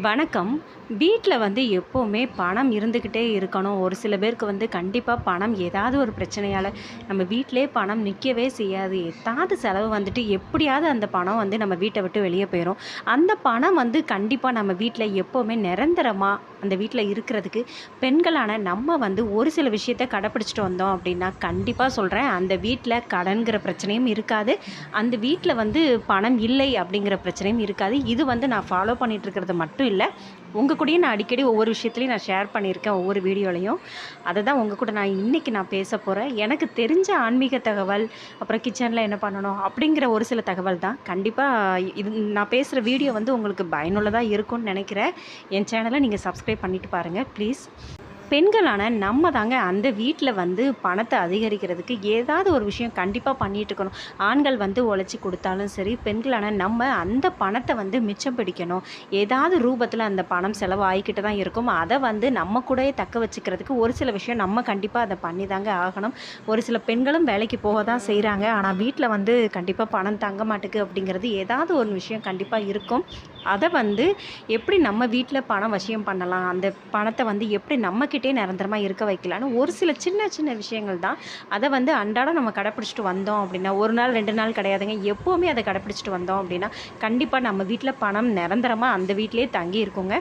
வணக்கம். வீட்டில் வந்து எப்போவுமே பணம் இருந்துக்கிட்டே இருக்கணும். ஒரு சில பேருக்கு வந்து கண்டிப்பாக பணம் ஏதாவது ஒரு பிரச்சனையால் நம்ம வீட்டிலே பணம் நிற்கவே செய்யாது. ஏதாவது செலவு வந்துட்டு எப்படியாவது அந்த பணம் வந்து நம்ம வீட்டை விட்டு வெளியே போயிடும் அந்த பணம் வந்து கண்டிப்பாக நம்ம வீட்டில் எப்போவுமே நிரந்தரமாக அந்த வீட்டில் இருக்கிறதுக்கு பெண்களான நம்ம வந்து ஒரு சில விஷயத்த கடைப்பிடிச்சிட்டு வந்தோம் அப்படின்னா கண்டிப்பாக சொல்கிறேன் அந்த வீட்டில் கடன்கிற பிரச்சனையும் இருக்காது. அந்த வீட்டில் வந்து பணம் இல்லை அப்படிங்கிற பிரச்சனையும் இருக்காது. இது வந்து நான் ஃபாலோ பண்ணிகிட்ருக்கிறது மட்டும் இல்லை. உங்கள் கூடயும் நான் அடிக்கடி ஒவ்வொரு விஷயத்துலையும் நான் ஷேர் பண்ணியிருக்கேன் ஒவ்வொரு வீடியோலையும். அதை தான் உங்கள் கூட நான் இன்றைக்கி நான் பேச போகிறேன் எனக்கு தெரிஞ்ச ஆன்மீக தகவல் அப்புறம் கிச்சனில் என்ன பண்ணணும் அப்படிங்கிற ஒரு சில தகவல் தான். கண்டிப்பாக இது நான் பேசுகிற வீடியோ வந்து உங்களுக்கு பயனுள்ளதாக இருக்கும்னு நினைக்கிறேன். என் சேனலை நீங்கள் சப்ஸ்கிரைப் பண்ணிட்டு பாருங்கள் ப்ளீஸ் பெண்களான நம்ம தாங்க அந்த வீட்டில் வந்து பணத்தை அதிகரிக்கிறதுக்கு ஏதாவது ஒரு விஷயம் கண்டிப்பாக பண்ணிகிட்டு இருக்கணும். ஆண்கள் வந்து உழைச்சி கொடுத்தாலும் சரி பெண்களான நம்ம அந்த பணத்தை வந்து மிச்சம் பிடிக்கணும். ஏதாவது ரூபத்தில் அந்த பணம் செலவு ஆகிக்கிட்டு தான் இருக்கும். அதை வந்து நம்ம கூடயே தக்க வச்சுக்கிறதுக்கு ஒரு சில விஷயம் நம்ம கண்டிப்பாக அதை பண்ணி தாங்க ஆகணும். ஒரு சில பெண்களும் வேலைக்கு போக தான் செய்கிறாங்க ஆனால் வீட்டில் வந்து கண்டிப்பாக பணம் தங்க மாட்டுக்கு அப்படிங்கிறது ஏதாவது ஒரு விஷயம் கண்டிப்பாக இருக்கும். அதை வந்து எப்படி நம்ம வீட்டில் பணம் வசியம் பண்ணலாம்? அந்த பணத்தை வந்து எப்படி நம்மக்கிட்டே நிரந்தரமாக இருக்க வைக்கலான்னு ஒரு சில சின்ன சின்ன விஷயங்கள் தான். அதை வந்து அன்றாடம் நம்ம கடைப்பிடிச்சிட்டு வந்தோம் அப்படின்னா ஒரு நாள் ரெண்டு நாள் கிடையாதுங்க. எப்போவுமே அதை கடைப்பிடிச்சிட்டு வந்தோம் அப்படின்னா கண்டிப்பாக நம்ம வீட்டில் பணம் நிரந்தரமாக அந்த வீட்டிலே தங்கி இருக்குங்க.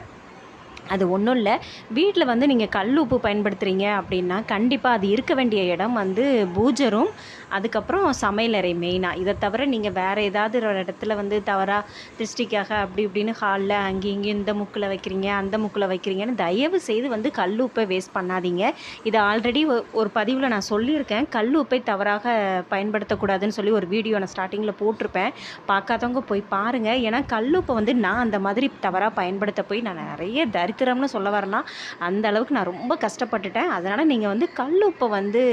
அது ஒன்றும் இல்லை. வீட்டில் வந்து நீங்கள் கல் உப்பு பயன்படுத்துகிறீங்க அப்படின்னா கண்டிப்பாக அது இருக்க வேண்டிய இடம் வந்து பூஜரும் அதுக்கப்புறம் சமையலறை மெயினாக இதை தவிர நீங்கள் வேறு ஏதாவது ஒரு இடத்துல வந்து தவறாக திருஷ்டிக்காக அப்படி இப்படின்னு ஹாலில் அங்கேயும் இங்கேயும் இந்த முக்கில் வைக்கிறீங்க அந்த முக்கில் வைக்கிறீங்கன்னு தயவு செய்து வந்து கல் உப்பை வேஸ்ட் பண்ணாதீங்க. இதை ஆல்ரெடி ஒரு பதிவில் நான் சொல்லியிருக்கேன். கல் உப்பை தவறாக பயன்படுத்தக்கூடாதுன்னு சொல்லி ஒரு வீடியோ நான் ஸ்டார்டிங்கில் போட்டிருப்பேன். பார்க்காதவங்க போய் பாருங்கள் ஏன்னா கல்லுப்பை வந்து நான் அந்த மாதிரி தவறாக பயன்படுத்த போய் நான் நிறைய தரித்திரம்னு சொல்ல வரேன்னா அந்த அளவுக்கு நான் ரொம்ப கஷ்டப்பட்டுட்டேன். அதனால் நீங்கள் வந்து கல்லுப்பை வந்து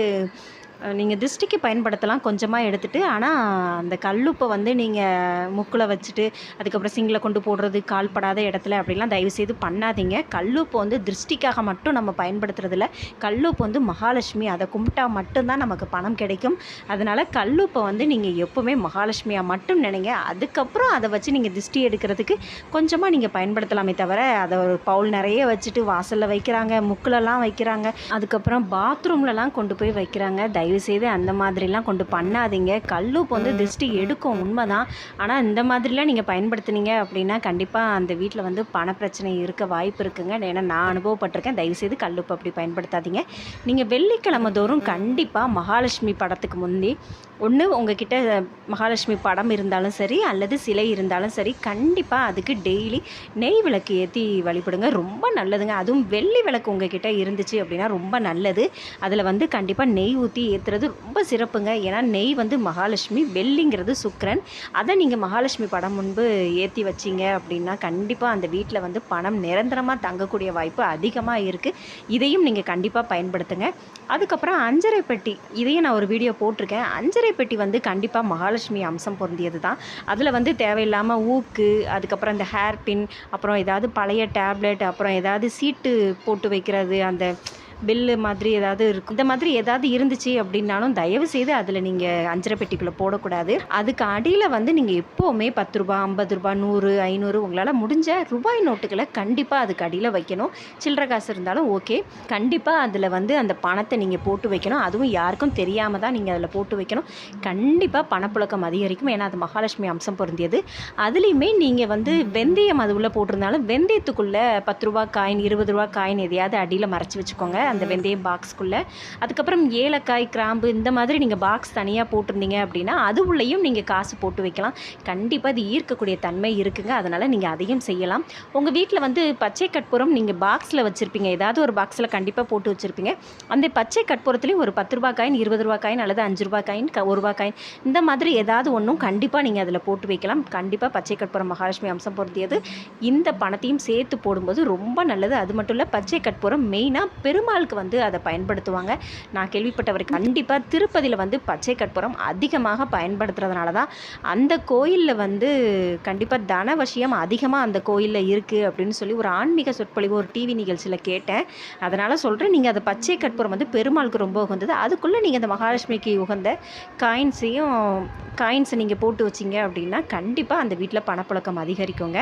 நீங்கள் திருஷ்டிக்கு பயன்படுத்தலாம் கொஞ்சமாக எடுத்துகிட்டு ஆனால் அந்த கல்லுப்பை வந்து நீங்கள் முக்கில் வச்சுட்டு அதுக்கப்புறம் சிங்கில் கொண்டு போடுறது கால்படாத இடத்துல அப்படிலாம் தயவுசெய்து பண்ணாதீங்க. கல்லுப்பு வந்து திருஷ்டிக்காக மட்டும் நம்ம பயன்படுத்துறதில்ல. கல்லுப்பு வந்து மகாலட்சுமி அதை கும்பிட்டா மட்டும்தான் நமக்கு பணம் கிடைக்கும். அதனால் கல்லுப்பை வந்து நீங்கள் எப்போவுமே மகாலட்சுமியாக மட்டும் நினைங்க. அதுக்கப்புறம் அதை வச்சு நீங்கள் திருஷ்டி எடுக்கிறதுக்கு கொஞ்சமாக நீங்கள் பயன்படுத்தலாமே தவிர அதை ஒரு பவுல் நிறைய வச்சுட்டு வாசலில் வைக்கிறாங்க முக்கிலலாம் வைக்கிறாங்க. அதுக்கப்புறம் பாத்ரூம்லலாம் கொண்டு போய் வைக்கிறாங்க. தயவு செய்து அந்த மாதிரிலாம் கொண்டு பண்ணாதீங்க. கல்லுப்பு வந்து திருஷ்டி எடுக்கும் உண்மைதான். ஆனால் இந்த மாதிரிலாம் நீங்கள் பயன்படுத்துனீங்க அப்படின்னா கண்டிப்பாக அந்த வீட்டில் வந்து பண பிரச்சனை இருக்க வாய்ப்பு இருக்குங்க. ஏன்னா நான் அனுபவப்பட்டிருக்கேன். தயவுசெய்து கல்லுப்பு அப்படி பயன்படுத்தாதீங்க. நீங்கள் வெள்ளிக்கிழமை தோறும் கண்டிப்பாக மகாலட்சுமி படத்துக்கு முந்தி ஒன்று உங்ககிட்ட மகாலட்சுமி படம் இருந்தாலும் சரி அல்லது சிலை இருந்தாலும் சரி கண்டிப்பாக அதுக்கு டெய்லி நெய் விளக்கு ஏற்றி வழிபடுங்க. ரொம்ப நல்லதுங்க. அதுவும் வெள்ளி விளக்கு உங்ககிட்ட இருந்துச்சு அப்படின்னா ரொம்ப நல்லது. அதில் வந்து கண்டிப்பாக நெய் ஊற்றி ஏற்றுறது ரொம்ப சிறப்புங்க. ஏன்னா நெய் வந்து மகாலட்சுமி வெள்ளிங்கிறது சுக்கரன். அதை நீங்கள் மகாலட்சுமி படம் முன்பு ஏற்றி வச்சிங்க அப்படின்னா கண்டிப்பாக அந்த வீட்டில் வந்து பணம் நிரந்தரமாக தங்கக்கூடிய வாய்ப்பு அதிகமாக இருக்குது இதையும் நீங்கள் கண்டிப்பாக பயன்படுத்துங்க. அதுக்கப்புறம் அஞ்சரை பெட்டி இதையும் நான் ஒரு வீடியோ போட்டிருக்கேன். அஞ்சரை பெட்டி வந்து கண்டிப்பாக மகாலட்சுமி அம்சம் பொருந்தியது தான் அதில் வந்து தேவையில்லாமல் ஊக்கு அதுக்கப்புறம் இந்த ஹேர் பின் அப்புறம் ஏதாவது பழைய டேப்லெட் அப்புறம் ஏதாவது சீட்டு போட்டு வைக்கிறது அந்த பில்லு மாதிரி ஏதாவது இருக்கும். இந்த மாதிரி ஏதாவது இருந்துச்சு அப்படின்னாலும் தயவு செய்து அதில் நீங்கள் அஞ்சரை பெட்டிக்குள்ளே போடக்கூடாது. அதுக்கு அடியில் வந்து நீங்கள் எப்போவுமே பத்து ரூபா ஐம்பது ரூபா நூறு ஐநூறு உங்களால் முடிஞ்ச ரூபாய் நோட்டுகளை கண்டிப்பாக அதுக்கு அடியில் வைக்கணும். சில்லற காசு இருந்தாலும் ஓகே கண்டிப்பாக அதில் வந்து அந்த பணத்தை நீங்கள் போட்டு வைக்கணும். அதுவும் யாருக்கும் தெரியாமல் தான் நீங்கள் அதில் போட்டு வைக்கணும். கண்டிப்பாக பணப்புழக்கம் அதிகரிக்கும். ஏன்னா அது மகாலட்சுமி அம்சம் பொருந்தியது. அதுலேயுமே நீங்கள் வந்து வெந்தயம் அது உள்ளே போட்டிருந்தாலும் வெந்தயத்துக்குள்ளே பத்து ரூபா காயின் இருபது ரூபா காயின் எதையாவது அடியில் மறைச்சி வச்சுக்கோங்க. அந்த வெந்தயம் பாக்ஸ்க்குள்ளே அதுக்கப்புறம் ஏலக்காய் கிராம்பு இந்த மாதிரி நீங்கள் பாக்ஸ் தனியாக போட்டிருந்தீங்க அப்படின்னா அது உள்ளேயும் நீங்கள் காசு போட்டு வைக்கலாம். கண்டிப்பாக அது ஈர்க்கக்கூடிய தன்மை இருக்குங்க. அதனால் நீங்கள் அதையும் செய்யலாம். உங்கள் வீட்டில் வந்து பச்சை கற்பூரம் நீங்கள் பாக்ஸில் வச்சுருப்பீங்க. ஏதாவது ஒரு பாக்ஸில் கண்டிப்பாக போட்டு வச்சுருப்பீங்க. அந்த பச்சை கற்பூரத்துலேயும் ஒரு பத்து ரூபா காயின் இருபது ரூபா காயின் அல்லது அஞ்சு ரூபா காயின் க- ஒரு ரூபா காயின் இந்த மாதிரி ஏதாவது ஒன்றும் கண்டிப்பாக நீங்கள் அதில் போட்டு வைக்கலாம். கண்டிப்பாக பச்சை கற்பூரம் மகாலட்சுமி அம்சம் பொருந்தியது. இந்த பணத்தையும் சேர்த்து போடும்போது ரொம்ப நல்லது. அது மட்டும் இல்லை பச்சை கற்பூரம் மெயினாக பெருமாளுக்கு வந்து அதை பயன்படுத்துவாங்க. நான் கேள்விப்பட்ட வரைக்கும் கண்டிப்பாக திருப்பதியில் வந்து பச்சை கற்பூரம் அதிகமாக பயன்படுத்துறதுனால தான் அந்த கோயிலில் வந்து கண்டிப்பாக தனவசியம் அதிகமாக அந்த கோயிலில் இருக்குது அப்படின்னு சொல்லி ஒரு ஆன்மீக சொற்பொழிவு ஒரு டிவி நிகழ்ச்சியில் கேட்டேன். அதனால் சொல்கிறேன் நீங்கள் அந்த பச்சை கற்பூரம் வந்து பெருமாளுக்கு ரொம்ப உகந்தது. அதுக்குள்ளே நீங்கள் அந்த மகாலட்சுமிக்கு உகந்த காயின்ஸையும் காயின்ஸை நீங்கள் போட்டு வச்சிங்க அப்படின்னா கண்டிப்பாக அந்த வீட்டில் பணப்பழக்கம் அதிகரிக்குங்க.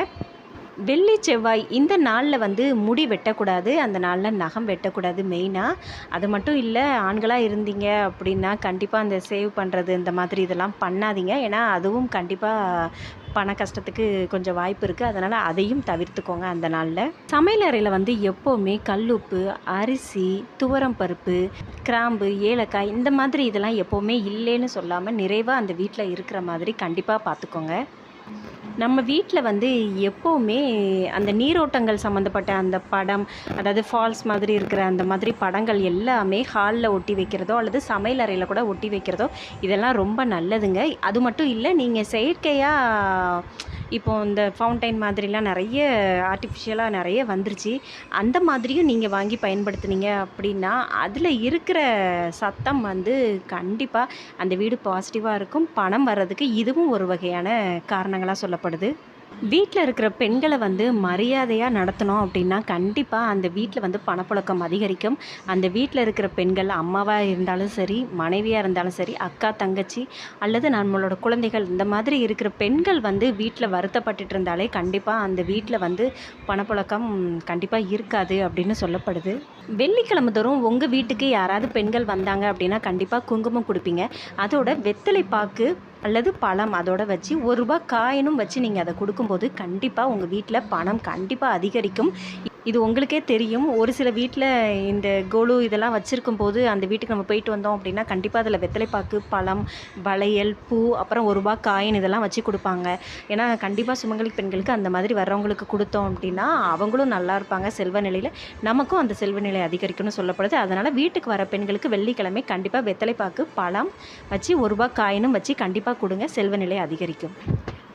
வெள்ளி செவ்வாய் இந்த நாளில் வந்து முடி வெட்டக்கூடாது அந்த நாளில் நகம் வெட்டக்கூடாது மெயினாக அது மட்டும் இல்லை ஆண்களாக இருந்தீங்க அப்படின்னா கண்டிப்பாக அந்த சேவ் பண்ணுறது இந்த மாதிரி இதெல்லாம் பண்ணாதீங்க. ஏன்னா அதுவும் கண்டிப்பாக பண கஷ்டத்துக்கு கொஞ்சம் வாய்ப்பு இருக்குது அதனால் அதையும் தவிர்த்துக்கோங்க அந்த நாளில். சமையல் அறையில் வந்து எப்போவுமே கல்லுப்பு அரிசி துவரம் பருப்பு கிராம்பு ஏலக்காய் இந்த மாதிரி இதெல்லாம் எப்போவுமே இல்லைன்னு சொல்லாமல் நிறைவாக அந்த வீட்டில் இருக்கிற மாதிரி கண்டிப்பாக பார்த்துக்கோங்க நம்ம வீட்டில் வந்து எப்போவுமே அந்த நீரோட்டங்கள் சம்மந்தப்பட்ட அந்த படம் அதாவது ஃபால்ஸ் மாதிரி இருக்கிற அந்த மாதிரி படங்கள் எல்லாமே ஹாலில் ஒட்டி வைக்கிறதோ அல்லது சமையல் அறையில் கூட ஒட்டி வைக்கிறதோ இதெல்லாம் ரொம்ப நல்லதுங்க. அது மட்டும் இல்லை நீங்கள் செயற்கையாக இப்போ இந்த ஃபவுண்டைன் மாதிரிலாம் நிறைய ஆர்டிஃபிஷியலாக நிறைய வந்துருச்சு. அந்த மாதிரியும் நீங்கள் வாங்கி பயன்படுத்துனீங்க அப்படின்னா அதில் இருக்கிற சத்தம் வந்து கண்டிப்பாக அந்த வீடு பாசிட்டிவாக இருக்கும். பணம் வர்றதுக்கு இதுவும் ஒரு வகையான காரணங்களாக சொல்லப்படுது. வீட்டில் இருக்கிற பெண்களை வந்து மரியாதையாக நடத்தணும் அப்படின்னா கண்டிப்பாக அந்த வீட்டில் வந்து பணப்புழக்கம் அதிகரிக்கும். அந்த வீட்டில் இருக்கிற பெண்கள் அம்மாவாக இருந்தாலும் சரி மனைவியாக இருந்தாலும் சரி அக்கா தங்கச்சி அல்லது நம்மளோட குழந்தைகள் இந்த மாதிரி இருக்கிற பெண்கள் வந்து வீட்டில் வருத்தப்பட்டுட்டு இருந்தாலே கண்டிப்பாக அந்த வீட்டில் வந்து பணப்புழக்கம் கண்டிப்பாக இருக்காது அப்படின்னு சொல்லப்படுது. வெள்ளிக்கிழமை தோறும் உங்கள் வீட்டுக்கு யாராவது பெண்கள் வந்தாங்க அப்படின்னா கண்டிப்பாக குங்குமம் கொடுப்பீங்க. அதோட வெத்தலை பாக்கு அல்லது பழம் அதோட வச்சு ஒரு ரூபா காயினும் வச்சு நீங்கள் அதை கொடுக்கும்போது கண்டிப்பாக உங்கள் வீட்டில் பணம் கண்டிப்பாக அதிகரிக்கும். இது உங்களுக்கே தெரியும். ஒரு சில வீட்டில் இந்த கோலு இதெல்லாம் வச்சுருக்கும் போது அந்த வீட்டுக்கு நம்ம போயிட்டு வந்தோம் அப்படின்னா கண்டிப்பாக அதில் வெத்தலைப்பாக்கு பழம் வளையல் பூ அப்புறம் ஒரு ரூபா காயின் இதெல்லாம் வச்சு கொடுப்பாங்க. ஏன்னா கண்டிப்பாக சுமங்கலி பெண்களுக்கு அந்த மாதிரி வர்றவங்களுக்கு கொடுத்தோம் அப்படின்னா அவங்களும் நல்லா இருப்பாங்க. செல்வ நிலையில் நமக்கும் அந்த செல்வ நிலை அதிகரிக்கும்னு சொல்லப்படுது. அதனால் வீட்டுக்கு வர பெண்களுக்கு வெள்ளிக்கிழமை கண்டிப்பாக வெத்தலைப்பாக்கு பழம் வச்சு ஒரு ரூபா காயினும் வச்சு கண்டிப்பாக கொடுங்க. செல்வ நிலை அதிகரிக்கும்.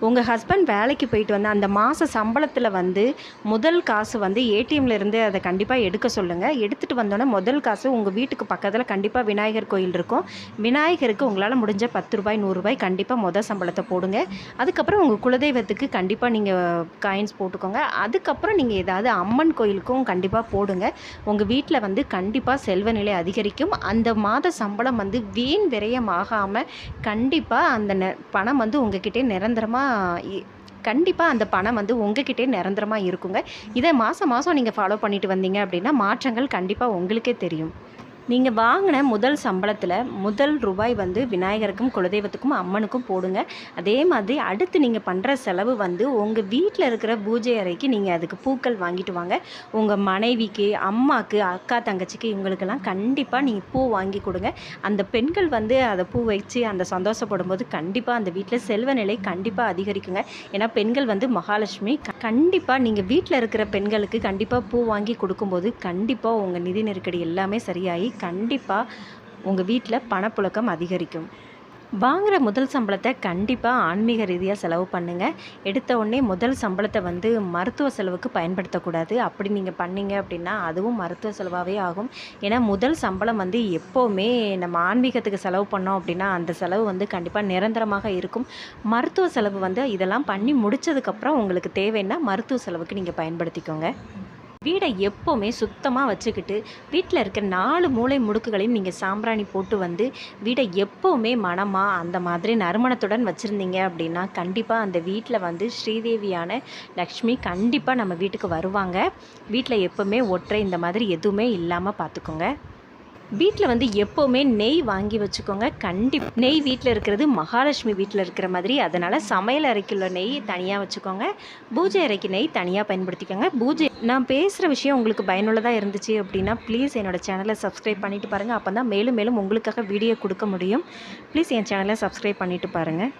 உங்கள் ஹஸ்பண்ட் வேலைக்கு போயிட்டு வந்து அந்த மாத சம்பளத்தில் வந்து முதல் காசு வந்து ஏடிஎம்ல இருந்து அதை கண்டிப்பாக எடுக்க சொல்லுங்கள் எடுத்துகிட்டு வந்தோன்னே முதல் காசு உங்கள் வீட்டுக்கு பக்கத்தில் கண்டிப்பாக விநாயகர் கோயில் இருக்கும். விநாயகருக்கு உங்களால் முடிஞ்ச பத்து ரூபாய் நூறுரூபாய் கண்டிப்பாக முதல் சம்பளத்தை போடுங்க. அதுக்கப்புறம் உங்கள் குலதெய்வத்துக்கு கண்டிப்பாக நீங்கள் காயின்ஸ் போட்டுக்கோங்க. அதுக்கப்புறம் நீங்கள் ஏதாவது அம்மன் கோயிலுக்கும் கண்டிப்பாக போடுங்க. உங்கள் வீட்டில் வந்து கண்டிப்பாக செல்வ நிலை அதிகரிக்கும். அந்த மாத சம்பளம் வந்து வீண் விரயமாகாமல் கண்டிப்பாக அந்த நெ பணம் வந்து உங்ககிட்டே நிரந்தரமாக கண்டிப்பாக அந்த பணம் வந்து உங்ககிட்டே நிரந்தரமாக இருக்குங்க. இதை மாதம் மாதம் நீங்கள் ஃபாலோ பண்ணிட்டு வந்தீங்க அப்படின்னா மாற்றங்கள் கண்டிப்பாக உங்களுக்கே தெரியும். நீங்கள் வாங்கின முதல் சம்பளத்தில் முதல் ரூபாய் வந்து விநாயகருக்கும் குலதெய்வத்துக்கும் அம்மனுக்கும் போடுங்க. அதே மாதிரி அடுத்து நீங்கள் பண்ணுற செலவு வந்து உங்கள் வீட்டில் இருக்கிற பூஜை அறைக்கு நீங்கள் அதுக்கு பூக்கள் வாங்கிட்டு வாங்க. உங்கள் மனைவிக்கு அம்மாவுக்கு அக்கா தங்கச்சிக்கு இவங்களுக்கெல்லாம் கண்டிப்பாக நீங்கள் பூ வாங்கி கொடுங்க. அந்த பெண்கள் வந்து அதை பூ வச்சு அந்த சந்தோஷப்படும் போது கண்டிப்பாக அந்த வீட்டில் செல்வ நிலை கண்டிப்பாக அதிகரிக்குங்க. ஏன்னா பெண்கள் வந்து மகாலட்சுமி கண்டிப்பாக நீங்கள் வீட்டில் இருக்கிற பெண்களுக்கு கண்டிப்பாக பூ வாங்கி கொடுக்கும்போது கண்டிப்பாக உங்கள் நிதி நெருக்கடி எல்லாமே சரியாகி கண்டிப்பாக உங்கள் வீட்டில் பணப்புழக்கம் அதிகரிக்கும். வாங்குகிற முதல் சம்பளத்தை கண்டிப்பாக ஆன்மீக ரீதியாக செலவு பண்ணுங்கள் எடுத்த உடனே முதல் சம்பளத்தை வந்து மருத்துவ செலவுக்கு பயன்படுத்தக்கூடாது. அப்படி நீங்கள் பண்ணீங்க அப்படின்னா அதுவும் மருத்துவ செலவாகவே ஆகும். ஏன்னா முதல் சம்பளம் வந்து எப்போவுமே நம்ம ஆன்மீகத்துக்கு செலவு பண்ணோம் அப்படின்னா அந்த செலவு வந்து கண்டிப்பாக நிரந்தரமாக இருக்கும். மருத்துவ செலவு வந்து இதெல்லாம் பண்ணி முடித்ததுக்கப்புறம் உங்களுக்கு தேவைன்னா மருத்துவ செலவுக்கு நீங்கள் பயன்படுத்திக்கோங்க. வீடை எப்போவுமே சுத்தமாக வச்சுக்கிட்டு வீட்டில் இருக்க நாலு மூளை முடுக்குகளையும் நீங்கள் சாம்பிராணி போட்டு வந்து வீடை எப்போவுமே மனமாக அந்த மாதிரி நறுமணத்துடன் வச்சுருந்தீங்க அப்படின்னா கண்டிப்பாக அந்த வீட்டில் வந்து ஸ்ரீதேவியான லக்ஷ்மி கண்டிப்பாக நம்ம வீட்டுக்கு வருவாங்க. வீட்டில் எப்போவுமே ஒற்றை இந்த மாதிரி எதுவுமே இல்லாமல் பார்த்துக்கோங்க வீட்டில் வந்து எப்போவுமே நெய் வாங்கி வச்சுக்கோங்க. கண்டி நெய் வீட்டில் இருக்கிறது மகாலட்சுமி வீட்டில் இருக்கிற மாதிரி. அதனால் சமையல் அறைக்குள்ள நெய் தனியாக வச்சுக்கோங்க. பூஜை அறைக்கு நெய் தனியாக பயன்படுத்திக்கோங்க. பூஜை நான் பேசுகிற விஷயம் உங்களுக்கு பயனுள்ளதாக இருந்துச்சு அப்படின்னா ப்ளீஸ் என்னோடய சேனலை சப்ஸ்கிரைப் பண்ணிவிட்டு பாருங்கள் அப்போ தான் மேலும் மேலும் உங்களுக்காக வீடியோ கொடுக்க முடியும். ப்ளீஸ் என் சேனலை சப்ஸ்கிரைப் பண்ணிவிட்டு பாருங்கள்